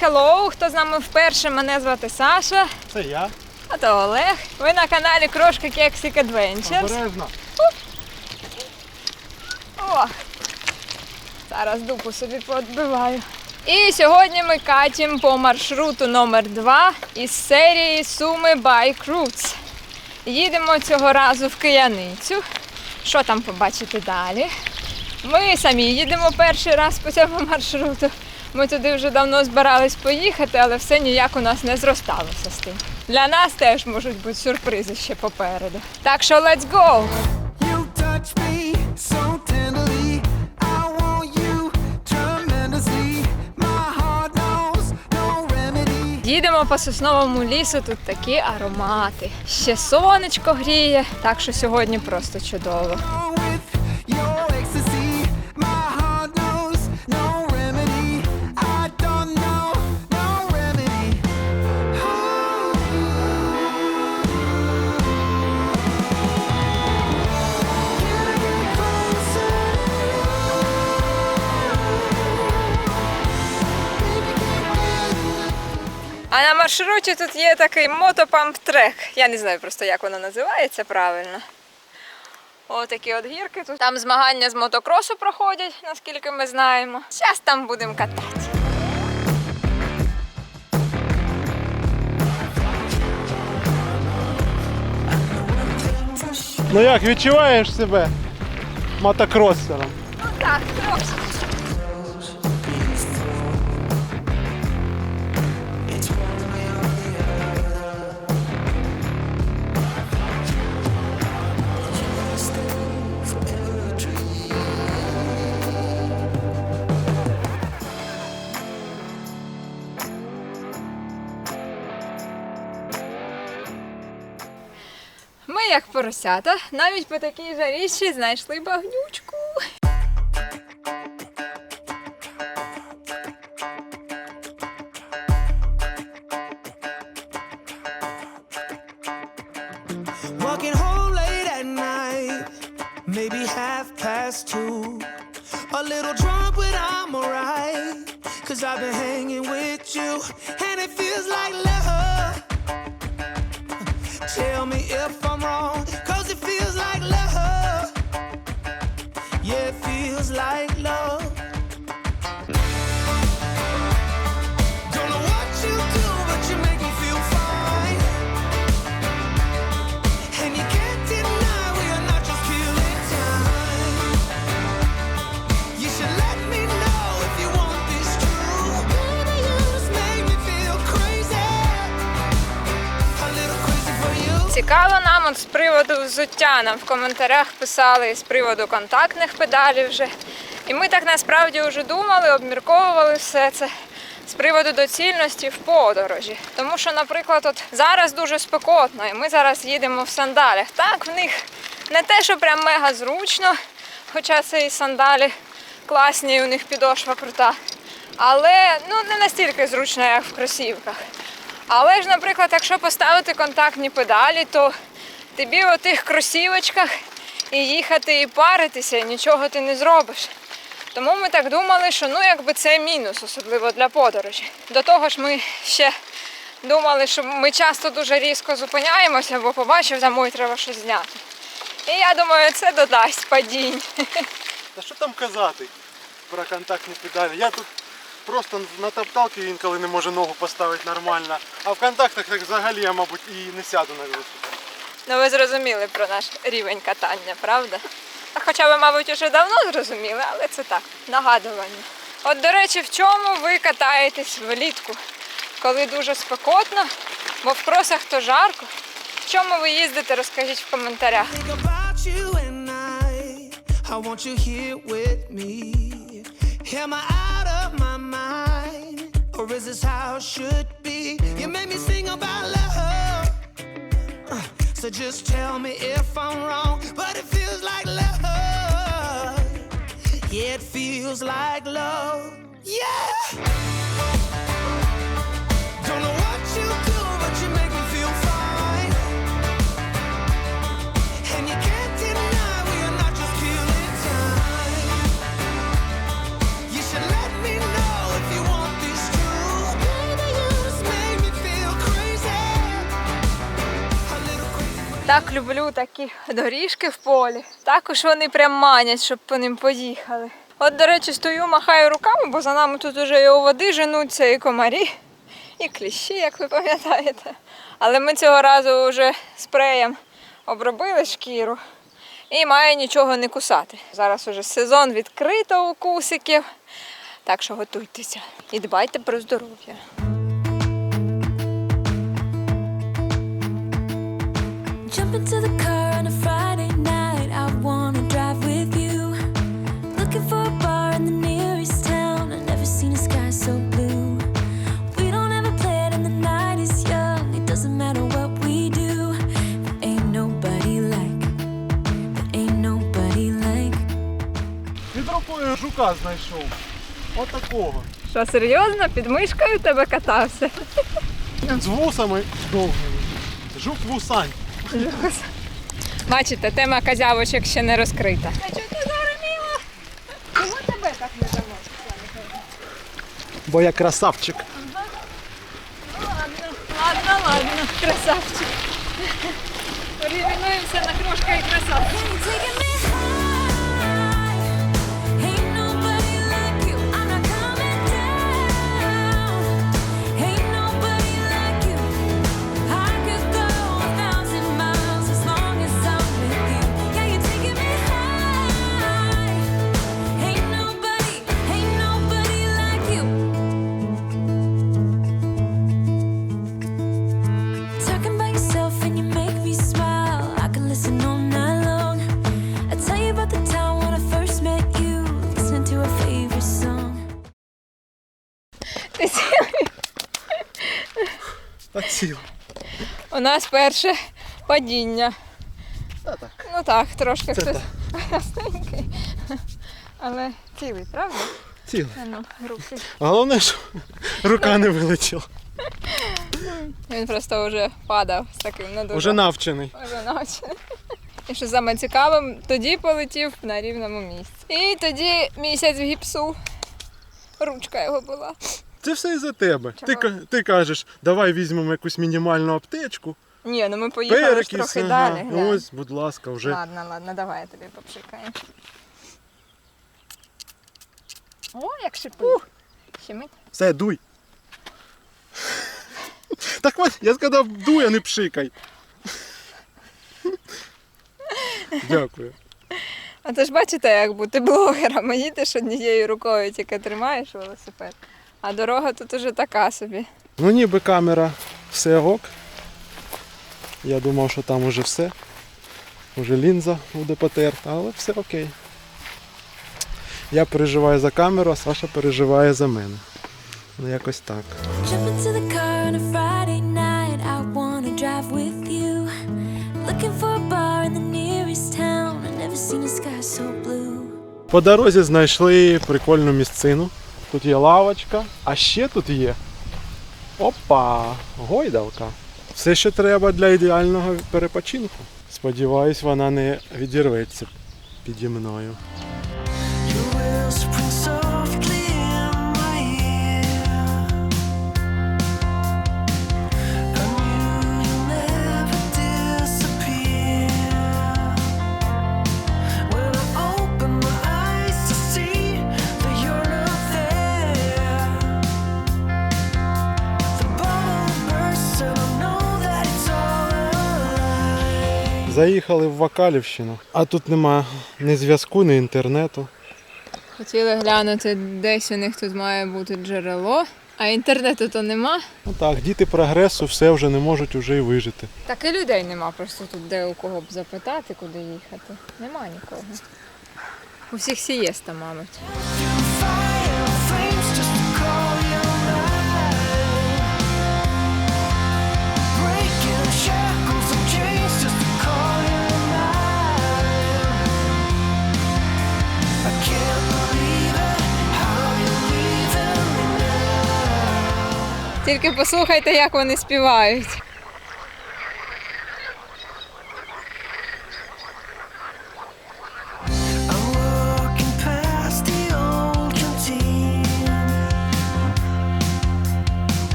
hello! Хто з нами вперше? Мене звати Саша, Це я. а то Олег. Ви на каналі Крошка Кексик Adventures. Обережно. О! Зараз дупу собі поотбиваю. І сьогодні ми катимо по маршруту номер 2 із серії Суми Bike Routes. Їдемо цього разу в Кияницю. Що там побачити далі? Ми самі їдемо перший раз по цьому маршруту. Ми туди вже давно збирались поїхати, але все ніяк у нас не зросталося з тим. Для нас теж можуть бути сюрпризи ще попереду. Так що let's go! Їдемо по сосновому лісу, тут такі аромати. Ще сонечко гріє, так що сьогодні просто чудово. А на маршруті тут є такий мотопамп-трек. Я не знаю просто, як воно називається правильно. Отакі от гірки тут. Там змагання з мотокросу проходять, наскільки ми знаємо. Зараз там будемо катати. Ну як, відчуваєш себе мотокросером? Ну так, трошки. Як поросята, навіть по такій жаріші знайшли багнючку. Yeah, it feels like love. Don't know what you do, but you make me feel fine. And you can't deny we are not just killing time. You should let me know if you want this true. Baby, you just make me feel crazy. A little crazy for you. Цікаво нам От з приводу взуття. Нам в коментарях писали з приводу контактних педалів вже. І ми так насправді вже думали, обмірковували все це з приводу доцільності в подорожі. Тому що, наприклад, от зараз дуже спекотно, і ми зараз їдемо в сандалях. Так, в них не те, що прям мега зручно, хоча це і сандалі класні, і у них підошва крута. Але ну, не настільки зручно, як в кросівках. Але ж, наприклад, якщо поставити контактні педалі, то тобі у тих кросівочках і їхати, і паритися, і нічого ти не зробиш. Тому ми так думали, що ну якби це мінус, особливо для подорожі. До того ж, ми ще думали, що ми часто дуже різко зупиняємося, бо побачив там, ой, треба щось зняти. І я думаю, це додасть падінь. Та що там казати про контактні педалі? Я тут просто на топталки інколи не можу ногу поставити нормально. А в контактах так взагалі я, мабуть, і не сяду на велосипед. Ну ви зрозуміли про наш рівень катання, правда? Хоча ви, мабуть, уже давно зрозуміли, але це так, нагадування. От, до речі, в чому ви катаєтесь влітку, коли дуже спекотно, бо в кросах то жарко. В чому ви їздите, розкажіть в коментарях. Or is this how it should be? You made me sing about love. So just tell me if I'm wrong. But it feels like love. Yeah, it feels like love. Yeah! Люблю такі доріжки в полі. Також вони прям манять, щоб по ним поїхали. От, до речі, стою, махаю руками, бо за нами тут уже і у води женуться, і комарі, і кліщі, як ви пам'ятаєте. Але ми цього разу вже спреєм обробили шкіру і має нічого не кусати. Зараз уже сезон відкрито укусиків, так що готуйтеся і дбайте про здоров'я. Під рукою жука знайшов. Отакого. Що, серйозно? Під мишкою тебе катався? З вусами довгими. Жук вусань. Бачите, тема козявочок ще не розкрита. А чого ти зареміла? Чого тебе так не давно? Бо я красавчик. Ладно, ладно, ладно, красавчик. Порівнюємося на крошка і красавчик. Ціл. У нас перше падіння. Та так. Ну так, трошки Це хтось так. Але цілий, правда? Ціл. А Ну, руки. Головне, що рука не вилетіла. Він просто вже падав з таким не дуже. Уже навчений. Вже навчений. І що саме цікавим, тоді полетів на рівному місці. І тоді місяць в гіпсу. Ручка його була. Це все із-за тебе. Ти, Чого? ти кажеш, давай візьмемо якусь мінімальну аптечку, Ні, ну ми поїхали ж трохи ага. далі. глянь. Ось, будь ласка, вже. Ладно, ладно, давай я тобі попшикаю. О, як шипить. Щемить? Все, дуй. Так от, я сказав, дуй, а не пшикай. Дякую. А то ж бачите, як бути блогером. Їдеш однією рукою тільки тримаєш велосипед. А дорога тут уже така собі. Ну ніби камера все ок. Я думав, що там уже все. Уже лінза буде потерта, але все окей. Я переживаю за камеру, а Саша переживає за мене. Ну якось так. По дорозі знайшли прикольну місцину. Тут є лавочка, а ще тут є. Опа! Гойдалка. Все, що треба для ідеального перепочинку. Сподіваюсь, вона не відірветься піді мною. Заїхали в Вакалівщину, а тут нема ні зв'язку, ні інтернету. Хотіли глянути, десь у них тут має бути джерело, а інтернету то нема. Ну так, діти прогресу все вже не можуть уже і вижити. Так і людей нема просто тут, де у кого б запитати, куди їхати. Нема нікого. У всіх сієста, мабуть. Тільки послухайте, як вони співають.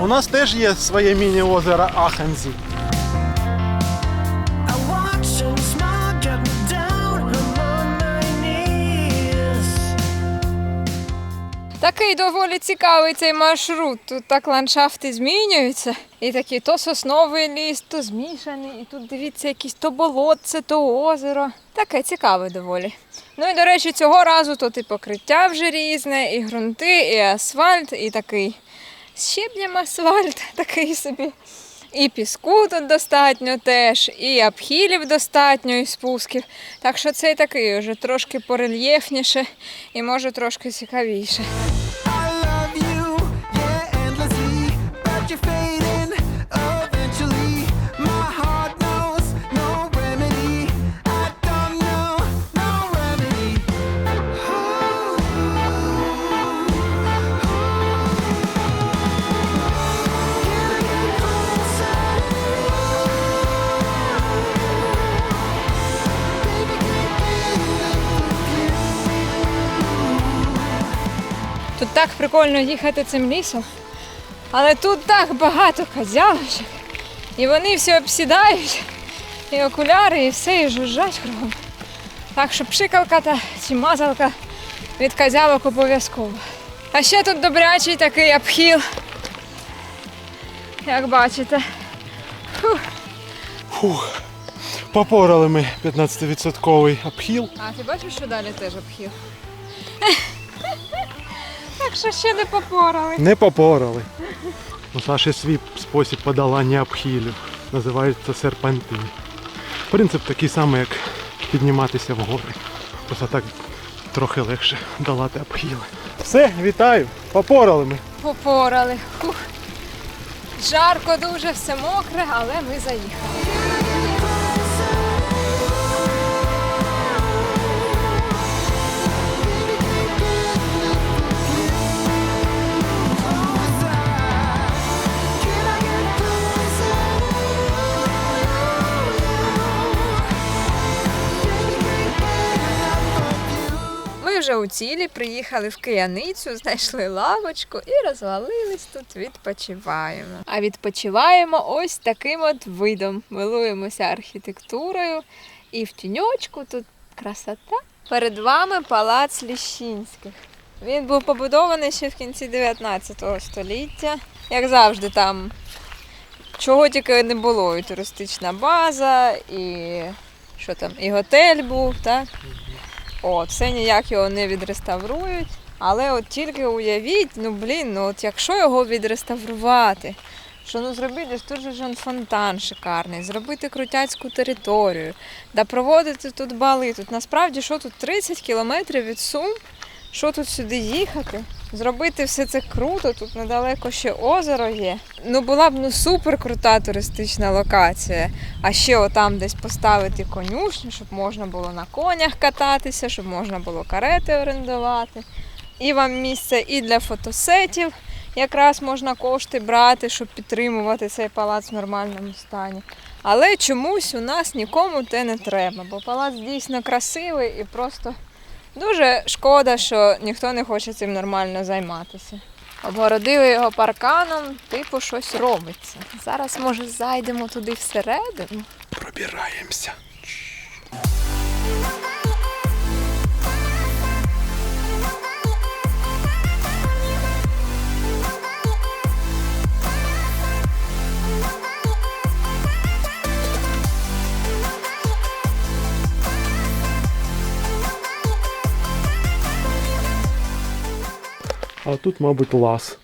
У нас теж є своє міні-озеро Ахензі. Доволі цікавий цей маршрут. Тут так ландшафти змінюються. І такий то сосновий ліс, то змішаний. І тут дивіться, якісь то болотце, то озеро. Таке цікаве доволі. Ну і до речі, цього разу тут і покриття вже різне, і ґрунти, і асфальт, і такий з щебнем асфальт, такий собі. І піску тут достатньо теж, і обхилів достатньо, і спусків. Так що цей такий вже трошки порельєфніше і може трошки цікавіше. Тут так прикольно їхати цим лісом, але тут так багато козявочок. І вони всі обсідають, і окуляри, і все, і жужжать кругом. Так що пшикалка та чи мазалка від козявок обов'язково. А ще тут добрячий такий обхіл. Як бачите. Фух. Попорали ми 15% обхіл. А ти бачиш, що далі теж обхіл? Що ще не попорали. Не попорали. У Саші свій спосіб подолання обхилів. Називається серпантин. Принцип такий самий, як підніматися в гори. Просто так трохи легше долати обхили. Все, вітаю! Попорали ми. Попорали. Фух. Жарко дуже, все мокре, але ми заїхали. Вже у цілі приїхали в Кияницю, знайшли лавочку і розвалились тут, відпочиваємо. А відпочиваємо ось таким от видом. Милуємося архітектурою і в тіньочку тут красота. Перед вами палац Ліщинських. Він був побудований ще в кінці 19 століття. Як завжди, там чого тільки не було. І туристична база, і що там, і готель був, так? От, все ніяк його не відреставрують. Але от тільки уявіть, ну блін, ну от якщо його відреставрувати, що ну зробити тут же ж фонтан шикарний, зробити крутяцьку територію, да проводити тут бали. Тут насправді що тут 30 кілометрів від Сум, що тут сюди їхати? Зробити все це круто, тут недалеко ще озеро є. Ну була б ну супер крута туристична локація. А ще отам десь поставити конюшню, щоб можна було на конях кататися, щоб можна було карети орендувати. І вам місце і для фотосетів. Якраз можна кошти брати, щоб підтримувати цей палац в нормальному стані. Але чомусь у нас нікому те не треба, бо палац дійсно красивий і просто дуже шкода, що ніхто не хоче цим нормально займатися. Обгородили його парканом, типу щось робиться. Зараз, може, зайдемо туди всередину. Пробираємося. А тут, мабуть, лаз.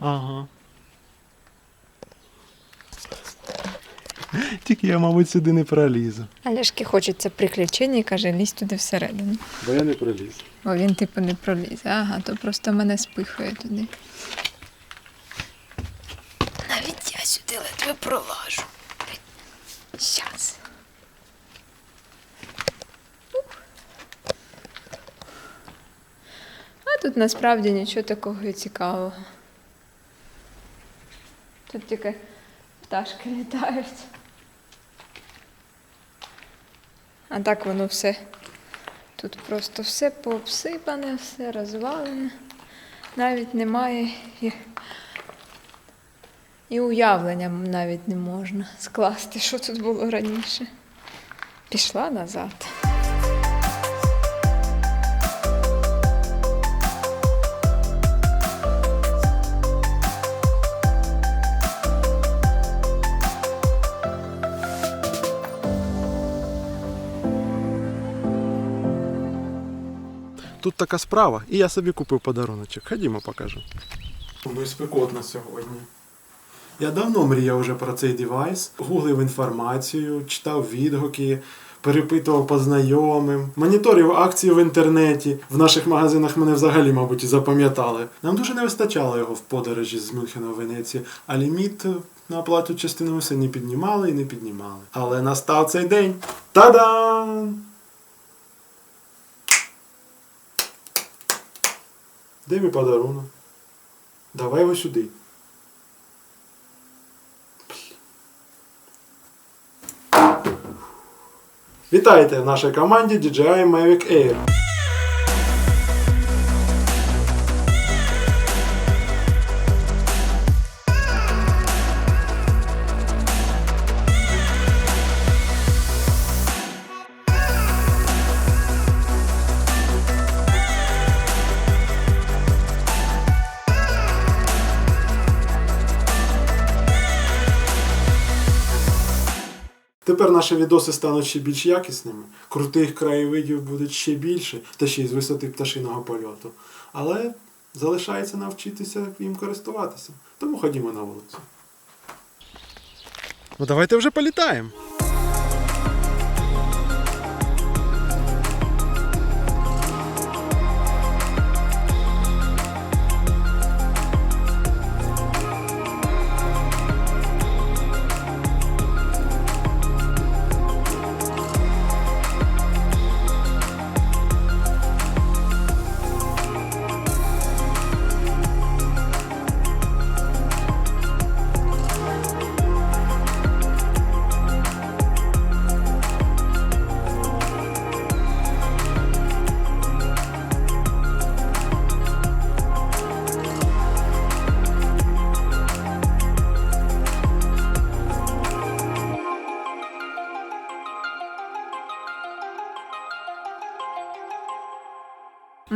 Ага. Тільки я, мабуть, сюди не пролізу. Олешки хочеться приключень і каже, лізь туди всередину. Бо я не проліз. Бо він типу не пролізе. Ага, то просто мене спихає туди. Навіть я сюди ледве пролажу. Щас. Ух. А тут насправді нічого такого цікавого. Тут тільки пташки літають. А так воно все Тут просто все пообсипане, все розвалене. Навіть немає і, і уявлення навіть не можна скласти, що тут було раніше. Пішла назад. Тут така справа, і я собі купив подаруночок. Ходімо, покажу. Ну і спекотно сьогодні. Я давно мріяв вже про цей девайс, гуглив інформацію, читав відгуки, перепитував по знайомим, моніторив акції в інтернеті. В наших магазинах мене взагалі, мабуть, запам'ятали. Нам дуже не вистачало його в подорожі з Мюнхена в Венецію, а ліміт на оплату частину все не піднімали і не піднімали. Але настав цей день. Та-дам! Де мій подарунок? Давай його сюди. Вітайте в нашій команді DJI Mavic Air. Наші відоси стануть ще більш якісними, крутих краєвидів буде ще більше, та ще й з висоти пташиного польоту. Але залишається навчитися їм користуватися. Тому ходімо на вулицю. Ну давайте вже політаємо.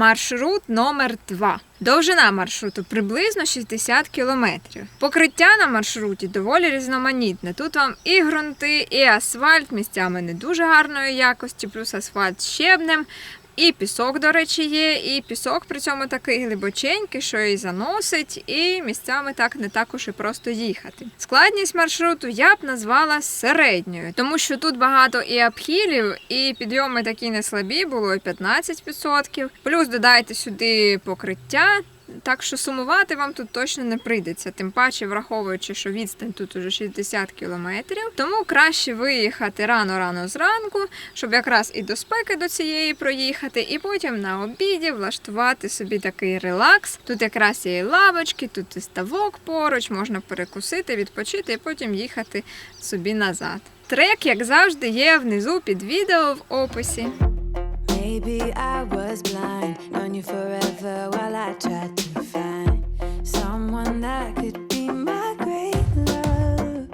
Маршрут номер 2 Довжина маршруту приблизно 60 кілометрів. Покриття на маршруті доволі різноманітне. Тут вам і ґрунти, і асфальт місцями не дуже гарної якості, плюс асфальт щебнем. І пісок, до речі, є, і пісок при цьому такий глибоченький, що і заносить, і місцями так не також і просто їхати. Складність маршруту я б назвала середньою, тому що тут багато і обхилів, і підйоми такі не слабі, було і 15%. Плюс додайте сюди покриття. Так що сумувати вам тут точно не прийдеться, тим паче враховуючи, що відстань тут уже 60 кілометрів. Тому краще виїхати рано-рано зранку, щоб якраз і до спеки до цієї проїхати, і потім на обіді влаштувати собі такий релакс. Тут якраз є і лавочки, тут і ставок поруч, можна перекусити, відпочити і потім їхати собі назад. Трек, як завжди, є внизу під відео в описі. Maybe I was blind, known you forever while I tried to find someone that could be my great love.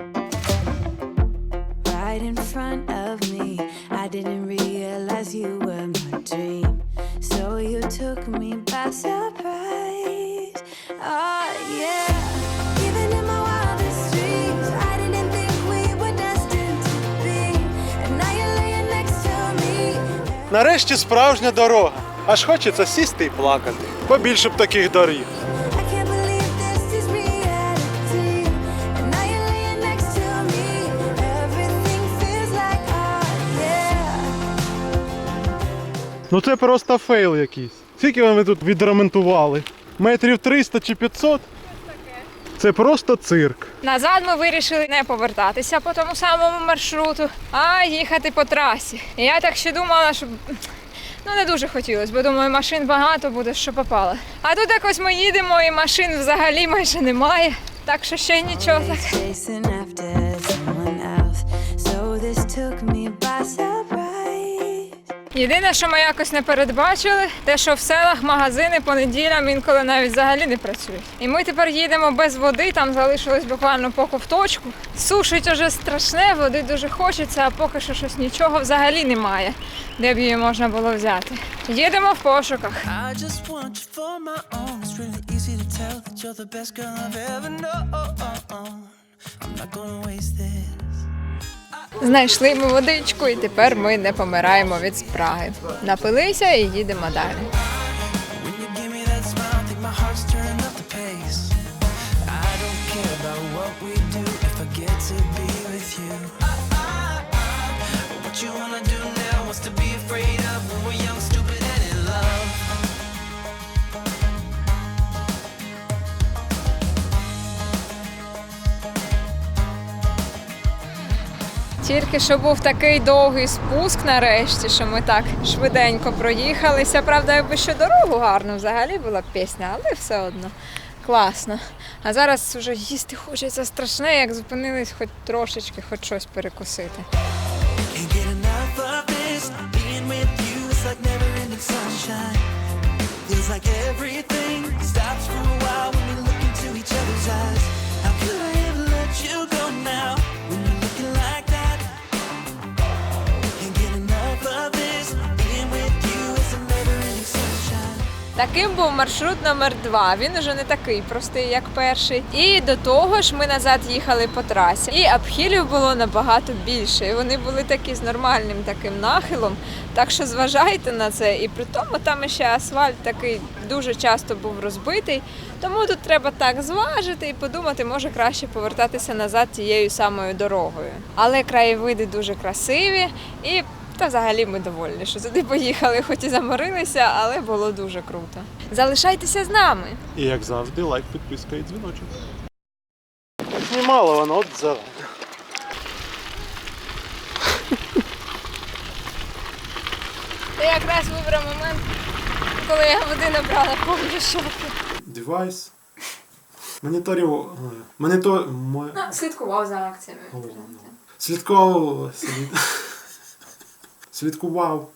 Right in front of me, I didn't realize you were my dream. So you took me by surprise. Oh, Нарешті справжня дорога. Аж хочеться сісти і плакати. Побільше б таких доріг. Ну це просто фейл якийсь. Скільки ви тут відремонтували? Метрів 300 чи 500? Це просто цирк. Назад ми вирішили не повертатися по тому самому маршруту, а їхати по трасі. І я так ще думала, що ну не дуже хотілося, бо думаю, машин багато буде, що попало. А тут якось ми їдемо, і машин взагалі майже немає. Так що ще нічого так. Єдине, що ми якось не передбачили, те, що в селах магазини по неділям інколи навіть взагалі не працюють. І ми тепер їдемо без води, там залишилось буквально по ковточку. Сушить уже страшне, води дуже хочеться, а поки що щось нічого взагалі немає, де б її можна було взяти. Їдемо в пошуках. I just you for my own. Easy to. I'm not gonna waste this. Знайшли ми водичку, і тепер ми не помираємо від спраги. Напилися і їдемо далі. Тільки що був такий довгий спуск нарешті, що ми так швиденько проїхалися. Правда, якби ще дорогу гарно взагалі була пісня, але все одно класно. А зараз вже їсти хочеться страшне, як зупинились хоч трошечки, хоч щось перекусити. Like everything stops for a while when we look into each other's eyes. Таким був маршрут номер два. Він уже не такий простий, як перший. І до того ж, ми назад їхали по трасі. І обхилів було набагато більше. І вони були такі з нормальним таким нахилом. Так що зважайте на це. І при тому там ще асфальт такий дуже часто був розбитий. Тому тут треба так зважити і подумати, може краще повертатися назад тією самою дорогою. Але краєвиди дуже красиві і. Та взагалі ми довольні, що сюди поїхали, хоч і заморилися, але було дуже круто. Залишайтеся з нами. І як завжди, лайк, підписка і дзвіночок. Знімало воно от зелене. Ти якраз вибрав момент, коли я води набрала повні щоки. Девайс. Моніторів. Монітор. мо- Слідкував за акціями. Слідкував. слід- Слідкував